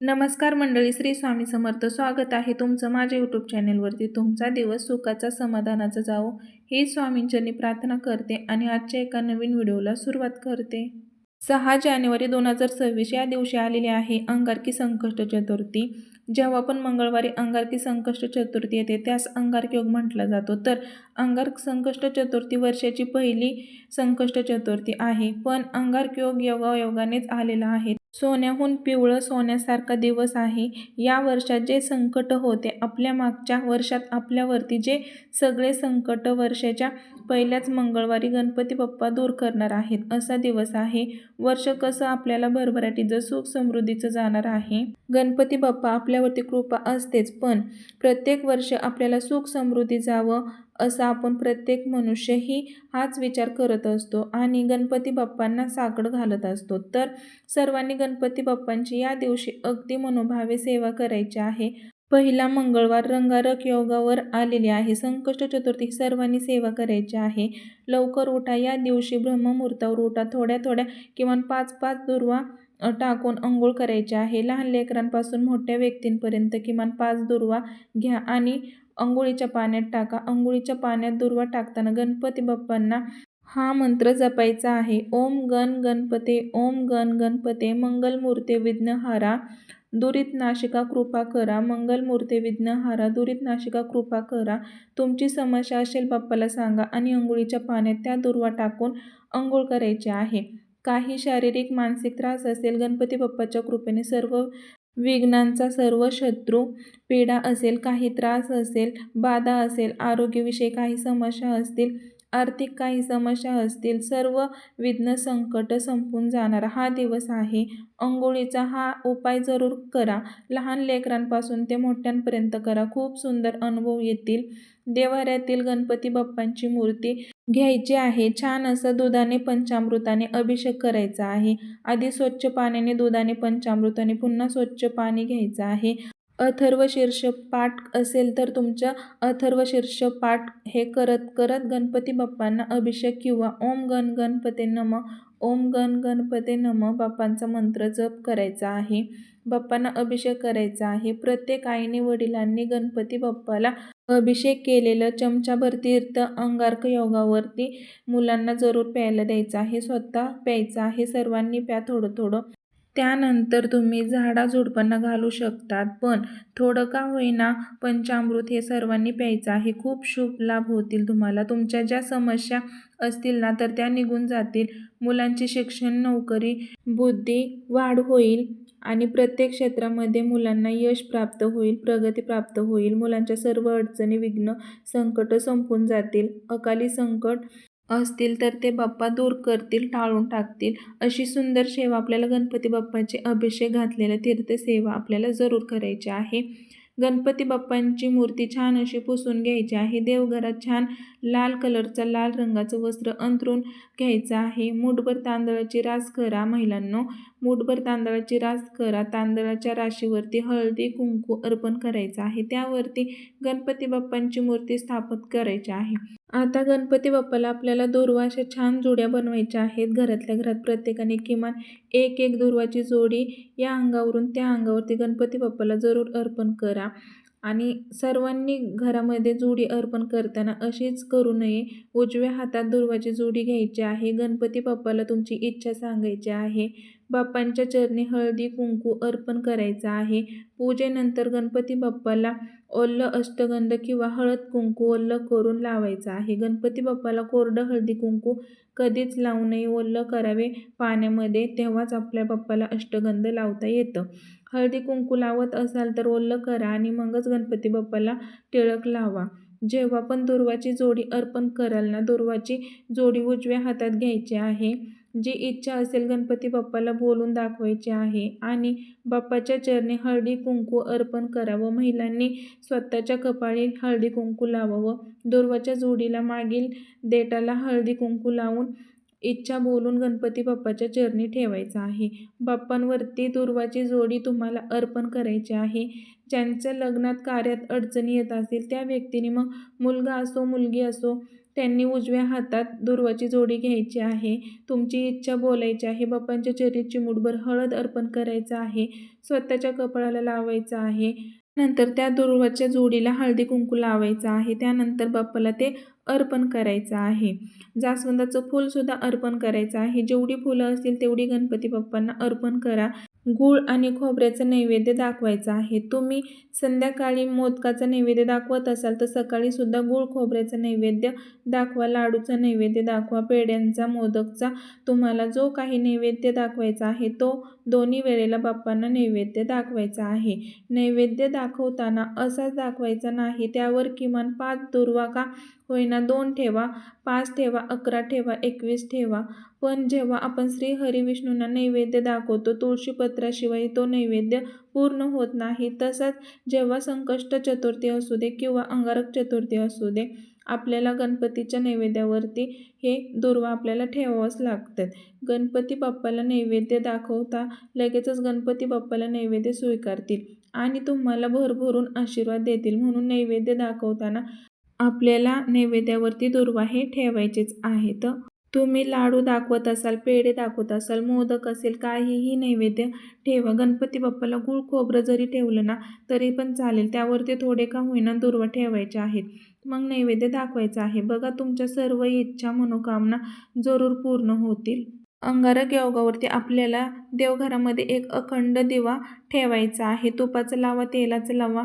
नमस्कार मंडळी श्री स्वामी समर्थ. स्वागत आहे तुमचं माझ्या यूट्यूब चॅनेलवरती तुमचा दिवस सुखाचा समाधानाचा जावो. हे स्वामींचरणी प्रार्थना करते आणि आजच्या एका नवीन व्हिडिओला सुरुवात करते. सहा जानेवारी दोन हजार सव्वीस या दिवशी आलेली आहे अंगारकी संकष्ट चतुर्थी. जेव्हा पण मंगळवारी अंगारकी संकष्ट चतुर्थी येते त्यास अंगारक योग म्हटला जातो. तर अंगारक संकष्ट चतुर्थी वर्षाची पहिली संकष्ट चतुर्थी आहे. पण अंगारक योग योगायोगानेच आलेला आहे. सोन्याहून पिवळं सोन्यासारखा दिवस आहे. या वर्षात जे संकट होते आपल्या मागच्या वर्षात आपल्यावरती जे सगळे संकट वर्षाच्या पहिल्याच मंगळवारी गणपती बाप्पा दूर करणार आहेत असा दिवस आहे. वर्ष कसं आपल्याला भरभराटीचं सुख समृद्धीचं जाणार आहे. गणपती बाप्पा आपल्यावरती कृपा असतेच पण प्रत्येक वर्ष आपल्याला सुख समृद्धी जावं असं आपण प्रत्येक मनुष्यही हाच विचार करत असतो आणि गणपती बाप्पांना साकड घालत असतो. तर सर्वांनी गणपती बाप्पांची या दिवशी अगदी मनोभावे सेवा करायची आहे. पहिला मंगळवार रंगारक योगावर आलेली आहे. संकष्ट चतुर्थी सर्वांनी सेवा करायची आहे. लवकर उठा. या दिवशी ब्रह्ममुहूर्तावर उठा. थोड्या थोड्या किमान पाच पाच दुर्वा टाकून अंघोळ करायचे आहे. लहान लेकरांपासून मोठ्या व्यक्तींपर्यंत किमान पाच दुर्वा घ्या आणि अंघोळीच्या पाण्यात टाका. अंघोळीच्या पाण्यात दुर्वा टाकताना गणपती बाप्पांना हा मंत्र जपायचा आहे. ओम गण गणपते ओम गण गणपते मंगलमूर्ते विघ्नहारा दुरित नाशिका कृपा करा. मंगलमूर्ते विघ्नहारा दुरित नाशिका कृपा करा. तुमची समस्या असेल बाप्पाला सांगा आणि अंघोळीच्या पाण्यात त्या दुर्वा टाकून अंघोळ करायचे आहे. काही शारीरिक मानसिक त्रास असेल गणपती बाप्पाच्या कृपेने सर्व विघ्नांचा सर्व शत्रू पीडा असेल काही त्रास असेल बाधा असेल आरोग्यविषयी काही समस्या असतील आर्थिक काही समस्या असतील सर्व विघ्न संकट संपून जाणारा. हा दिवस आहे. अंघोळीचा हा उपाय जरूर करा. लहान लेकरांपासून ते मोठ्यांपर्यंत करा. खूप सुंदर अनुभव येतील. देवाऱ्यातील गणपती बाप्पांची मूर्ती घ्यायची आहे. छान असं दुधाने पंचामृताने अभिषेक करायचा आहे. आधी स्वच्छ पाण्याने दुधाने पंचामृताने पुन्हा स्वच्छ पाणी घ्यायचं आहे. अथर्वशीर्ष पाठ असेल तर तुमच्या अथर्वशीर्ष पाठ हे करत करत गणपती बाप्पांना अभिषेक किंवा ओम गण गणपते नम ओम गण गणपते नम बाप्पांचा मंत्र जप करायचा आहे. बाप्पांना अभिषेक करायचा आहे. प्रत्येक आईने वडिलांनी गणपती बाप्पाला अभिषेक केलेलं चमचाभर तीर्थ अंगारक योगावरती मुलांना जरूर प्यायला द्यायचं आहे. स्वतः प्यायचं आहे. सर्वांनी प्या थोडं थोडं. त्यानंतर तुम्ही झाडाझुडपांना घालू शकतात पण थोडं का होईना पंचामृत हे सर्वांनी प्यायचं आहे. खूप शुभ लाभ होतील तुम्हाला. तुमच्या ज्या समस्या असतील ना तर त्या निघून जातील. मुलांची शिक्षण नोकरी बुद्धी वाढ होईल आणि प्रत्येक क्षेत्रामध्ये मुलांना यश प्राप्त होईल प्रगती प्राप्त होईल. मुलांच्या सर्व अडचणी विघ्न संकट संपून जातील. अकाली संकट असतील तर ते बाप्पा दूर करतील टाळून टाकतील. अशी सुंदर सेवा आपल्याला गणपती बाप्पाचे अभिषेक घातलेल्या तीर्थसेवा आपल्याला जरूर करायची आहे. गणपती बाप्पांची मूर्ती छान अशी पुसून घ्यायची आहे. देवघरात छान लाल कलरचा लाल रंगाचं वस्त्र अंतरून घ्यायचं आहे. मुठभर तांदळाची रास करा महिलांनो. मूठभर तांदळाची रास करा. तांदळाच्या राशीवरती हळदी कुंकू अर्पण करायचं आहे. त्यावरती गणपती बाप्पांची मूर्ती स्थापित करायची आहे. आता गणपती बाप्पाला आपल्याला दुर्वाशा छान जोड्या बनवायच्या आहेत. घरातल्या घरात प्रत्येकाने किमान एक एक दुर्वाची जोडी या अंगावरून त्या अंगावरती गणपती बाप्पाला जरूर अर्पण करा. आणि सर्वांनी घरामध्ये जोडी अर्पण करताना अशीच करू नये. उजव्या हातात दुर्वाची जोडी घ्यायची आहे. गणपती बाप्पाला तुमची इच्छा सांगायची आहे. बाप्पांच्या चरणी हळदी कुंकू अर्पण करायचं आहे. पूजेनंतर गणपती बाप्पाला ओल्लं अष्टगंध किंवा हळद कुंकू ओल्लं करून लावायचं आहे. गणपती बाप्पाला कोरडं हळदी कुंकू कधीच लावू नये. ओल्लं करावे पाण्यामध्ये तेव्हाच आपल्या बाप्पाला अष्टगंध लावता येतं. हळदी कुंकू लावत असाल तर ओल्लं करा आणि मगच गणपती बाप्पाला टिळक लावा. जेव्हा पण दुर्वाची जोडी अर्पण कराल ना दुर्वाची जोडी उजव्या हातात घ्यायची आहे. जी इच्छा असेल गणपती बाप्पाला बोलून दाखवायची आहे. आणि बाप्पाच्या चरणी हळदी कुंकू अर्पण करावं. महिलांनी स्वतःच्या कपाळी हळदी कुंकू लावावं. दुर्वाच्या जोडीला मागील देटाला हळदी कुंकू लावून इच्छा बोलून गणपती बाप्पाच्या चरणी ठेवायचं आहे. बाप्पांवरती दुर्वाची जोडी तुम्हाला अर्पण करायची आहे. ज्यांच्या लग्नात कार्यात अडचणी येत असतील त्या व्यक्तीने मग मुलगा असो मुलगी असो त्यांनी उजव्या हातात दुर्वाची जोडी घ्यायची आहे. तुमची इच्छा बोलायची आहे. बाप्पांच्या चरणी चिमूटभर हळद अर्पण करायचं आहे. स्वतःच्या कपाळाला लावायचं आहे. नंतर त्या दुर्वाच्या जोडीला हळदी कुंकू लावायचं आहे. त्यानंतर बाप्पाला ते अर्पण करायचं आहे. जास्वंदाचं फूलसुद्धा अर्पण करायचं आहे. जेवढी फुलं असतील तेवढी गणपती बाप्पांना अर्पण करा. गूळ आणि खोबऱ्याचं नैवेद्य दाखवायचं आहे. तुम्ही संध्याकाळी मोदकाचं नैवेद्य दाखवत असाल तर सकाळीसुद्धा गूळ खोबऱ्याचं नैवेद्य दाखवा लाडूचा नैवेद्य दाखवा पेढ्यांचा मोदकचा. तुम्हाला जो काही नैवेद्य दाखवायचा आहे तो दोन्ही वेळेला बाप्पांना नैवेद्य दाखवायचा आहे. नैवेद्य दाखवताना असाच दाखवायचा नाही त्यावर किमान पाच दुर्वा का होईना. दोन ठेवा पाच ठेवा अकरा ठेवा एकवीस ठेवा. पण जेव्हा आपण श्री हरिविष्णूंना नैवेद्य दाखवतो तुळशीपत्राशिवाय तो नैवेद्य पूर्ण होत नाही. तसंच जेव्हा संकष्ट चतुर्थी असू दे किंवा अंगारक चतुर्थी असू दे आपल्याला गणपतीच्या नैवेद्यावरती हे दुर्वा आपल्याला ठेवावंच लागतात. गणपती बाप्पाला नैवेद्य दाखवता लगेचच गणपती बाप्पाला नैवेद्य स्वीकारतील आणि तुम्हाला भरभरून आशीर्वाद देतील म्हणून नैवेद्य दाखवताना आपल्याला नैवेद्यावरती दुर्वा हे ठेवायचेच आहेत. तुम्ही लाडू दाखवत असाल पेढे दाखवत असाल मोदक असेल काहीही नैवेद्य ठेवा. गणपती बाप्पाला गुळ खोबरं जरी ठेवलं ना तरी पण चालेल. त्यावरती थोडे का होईना दुर्वा ठेवायचे आहेत. मग नैवेद्य दाखवायचं आहे. बघा तुमच्या सर्व इच्छा मनोकामना जरूर पूर्ण होतील. अंगारक योगावरती आपल्याला देवघरामध्ये एक अखंड दिवा ठेवायचा आहे. तुपाचं लावा तेलाचं लावा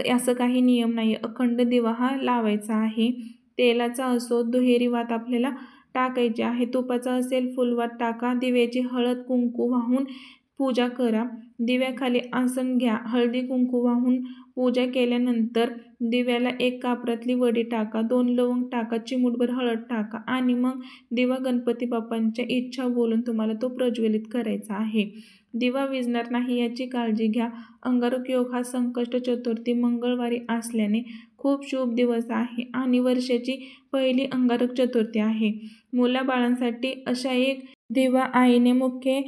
असं काही नियम नाही अखंड दिवा हा लावायचा आहे. तेलाचा असो दुहेरी वात आपल्याला टाकायची आहे. तुपाचा असेल फुलवात टाका. दिव्याची हळद कुंकू वाहून पूजा करा. दिव्याखाली आसन घ्या. हळदी कुंकू वाहून पूजा केल्यानंतर दिव्याला एक कापरातली वडी टाका. दोन लवंग टाका. चिमूटभर हळद टाका. आणि मग दिवा गणपती बाप्पांच्या इच्छा बोलून तुम्हाला तो प्रज्वलित करायचा आहे. दिवा विजणार नाही याची काळजी घ्या. अंगारक योग हा संकष्ट चतुर्थी मंगळवारी असल्याने खूप शुभ दिवस आहे आणि वर्षाची पहिली अंगारक चतुर्थी आहे. मुलाबाळांसाठी अशा एक दिवा आईने मुख्य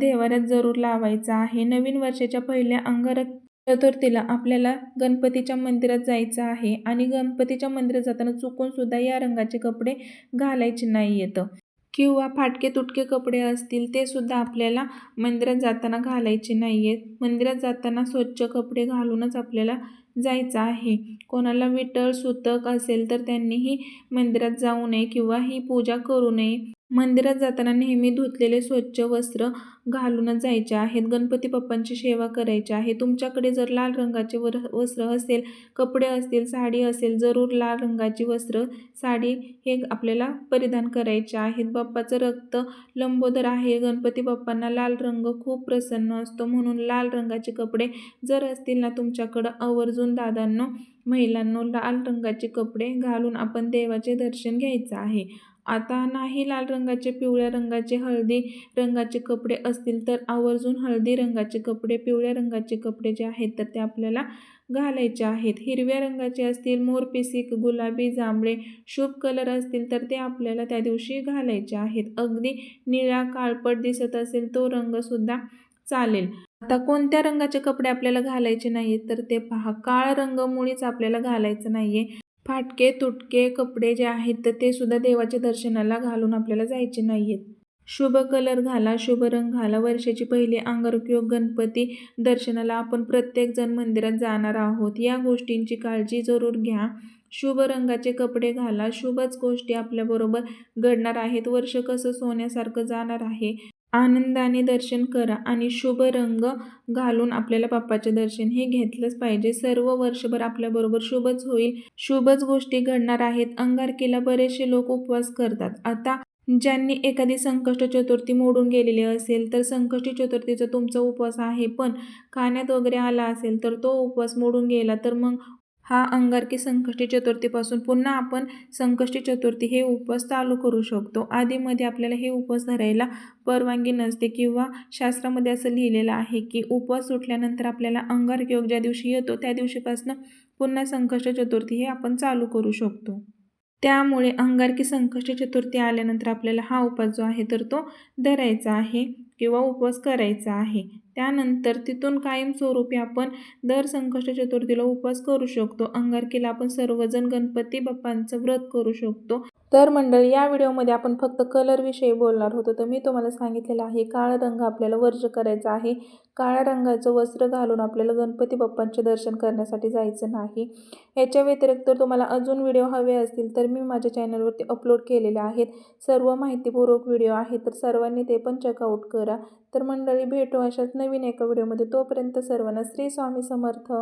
देवाऱ्यात जरूर लावायचा आहे. नवीन वर्षाच्या पहिल्या अंगारक चतुर्थीला आपल्याला गणपतीच्या मंदिरात जायचं आहे आणि गणपतीच्या मंदिरात जाताना चुकूनसुद्धा या रंगाचे कपडे घालायचे नाही येतं. किंवा फाटके तुटके कपडे असतील ते सुद्धा आपल्याला मंदिरात जाताना घालायचे नाही आहेत मंदिरात जाताना स्वच्छ कपडे घालूनच आपल्याला जायचं आहे. कोणाला विठ्ठल सुतक असेल तर त्यांनीही मंदिरात जाऊ नये किंवा ही पूजा करू नये. मंदिरात जाताना नेहमी धुतलेले स्वच्छ वस्त्र घालूनच जायचे. आहेत गणपती बाप्पांची सेवा करायची आहे. तुमच्याकडे जर लाल रंगाचे वर वस्त्र असेल कपडे असतील साडी असेल जरूर लाल रंगाची वस्त्र साडी हे आपल्याला परिधान करायचे आहेत. बाप्पाचं रक्त लंबोदर आहे. गणपती बाप्पांना लाल रंग खूप प्रसन्न असतो. म्हणून लाल रंगाचे कपडे जर असतील ना तुमच्याकडं आवर्जून दादांनो महिलांनो लाल रंगाचे कपडे घालून आपण देवाचे दर्शन घ्यायचं आहे. आता नाही लाल रंगाचे पिवळ्या रंगाचे हळदी रंगाचे कपडे असतील तर आवर्जून हळदी रंगाचे कपडे पिवळ्या रंगाचे कपडे जे आहेत तर ते आपल्याला घालायचे आहेत. हिरव्या रंगाचे असतील मोरपिसिक गुलाबी जांभळे शुभ कलर असतील तर ते आपल्याला त्या दिवशी घालायचे आहेत. अगदी निळा काळपट दिसत असेल तो रंगसुद्धा चालेल. आता कोणत्या रंगाचे कपडे आपल्याला घालायचे नाहीत तर ते पहा. काळा रंग मुळीच आपल्याला घालायचं नाहीये. फाटके तुटके कपडे जे आहेत तर ते सुद्धा देवाच्या दर्शनाला घालून आपल्याला जायचे नाही आहेत शुभ कलर घाला शुभ रंग घाला. वर्षाची पहिली अंगारोग्योग गणपती दर्शनाला आपण प्रत्येकजण मंदिरात जाणार आहोत. या गोष्टींची काळजी जरूर घ्या. शुभ रंगाचे कपडे घाला. शुभच गोष्टी आपल्याबरोबर घडणार आहेत. वर्ष कसं सोन्यासारखं जाणार आहे. आनंदाने दर्शन करा आणि शुभ रंग घालून आपल्याला बाप्पाचे दर्शन हे घेतलंच पाहिजे. सर्व वर्षभर आपल्याबरोबर शुभच होईल. शुभच गोष्टी घडणार आहेत. अंगारकीला बरेचसे लोक उपवास करतात. आता ज्यांनी एखादी संकष्ट चतुर्थी मोडून गेलेली असेल तर संकष्टी चतुर्थीचा तुमचा उपवास आहे. पण खाण्यात वगैरे आला असेल तर तो उपवास मोडून गेला तर मग हा अंगारकी संकष्टी चतुर्थीपासून पुन्हा आपण संकष्टी चतुर्थी हे उपवास चालू करू शकतो. आधीमध्ये आपल्याला हे उपवास धरायला परवानगी नसते किंवा शास्त्रामध्ये असं लिहिलेलं आहे की उपवास सुटल्यानंतर आपल्याला अंगारक योग ज्या दिवशी येतो त्या दिवशीपासून पुन्हा संकष्ट चतुर्थी हे आपण चालू करू शकतो. त्यामुळे अंगारकी संकष्ट चतुर्थी आल्यानंतर आपल्याला हा उपवास जो आहे तर तो धरायचा आहे. किंवा उपवास करायचा आहे. त्यानंतर तिथून कायमस्वरूपी आपण दर संकष्ट चतुर्थीला उपवास करू शकतो. अंगारकीला आपण सर्वजण गणपती बाप्पांचं व्रत करू शकतो. तर मंडळी या व्हिडिओमध्ये आपण फक्त कलरविषयी बोलणार होतो. तर मी तुम्हाला सांगितलेलं आहे काळा रंग आपल्याला वर्ज करायचा आहे. काळ्या रंगाचं वस्त्र घालून आपल्याला गणपती बाप्पांचे दर्शन करण्यासाठी जायचं नाही. याच्या व्यतिरिक्त तुम्हाला अजून व्हिडिओ हवे असतील तर मी माझ्या चॅनलवरती अपलोड केलेले आहेत. सर्व माहितीपूर्वक व्हिडिओ आहे तर सर्वांनी ते पण चेकआउट कर. करा. तर मंडळी भेटू अशाच नवीन एका व्हिडिओमध्ये. तोपर्यंत सर्वांना श्री स्वामी समर्थ.